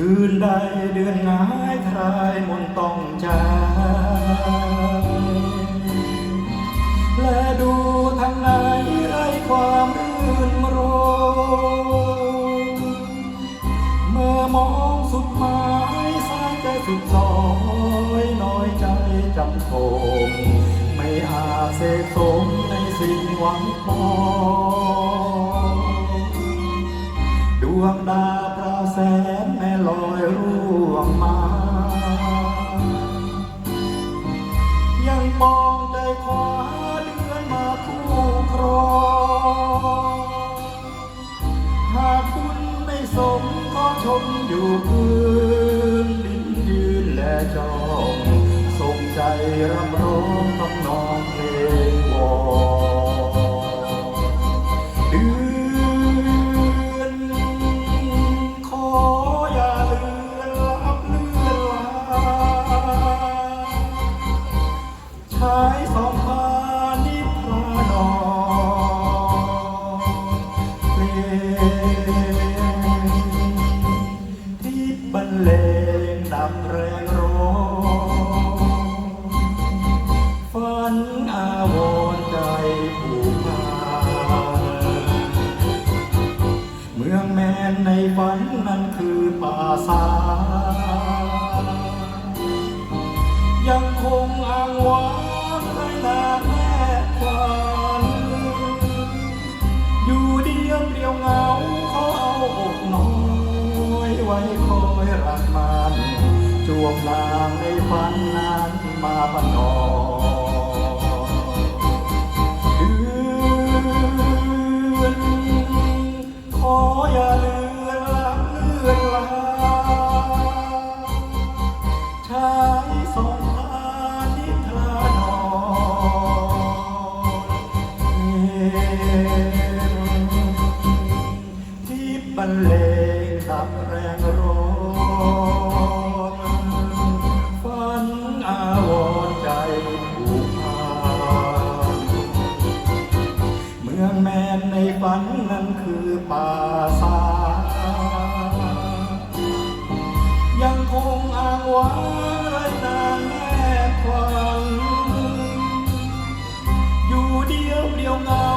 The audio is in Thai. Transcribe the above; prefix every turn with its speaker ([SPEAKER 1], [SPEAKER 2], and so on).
[SPEAKER 1] คืนใดเดือนงายคลายมนต์ต้องใจและดูทางไหนไรความรื่นรมเมื่อมองสุดหมายสายใจสุดซอยน้อยใจจำโคมไม่อาจเสกสมในสิ่งหวังปองดวงดาวพราวแส มอยู่พื้นดินยืนและจองส่งใจรำร้อง เลงดังแรงร้องฝันอาวรณ์ใจผูกพันเมืองแมนในฝันนั้นคือป่าสา ยังคงอ้างว้าง อยคอยรักมันจวบลางในฝันนั้นมาบันนอเงดับแรงร้อนฝันอาวรใจผูกพันเมืองแมนในฝันนั้นคือป่าสายังคงอ้างว้างไรนางแม่ควันอยู่เดียวเดียวงา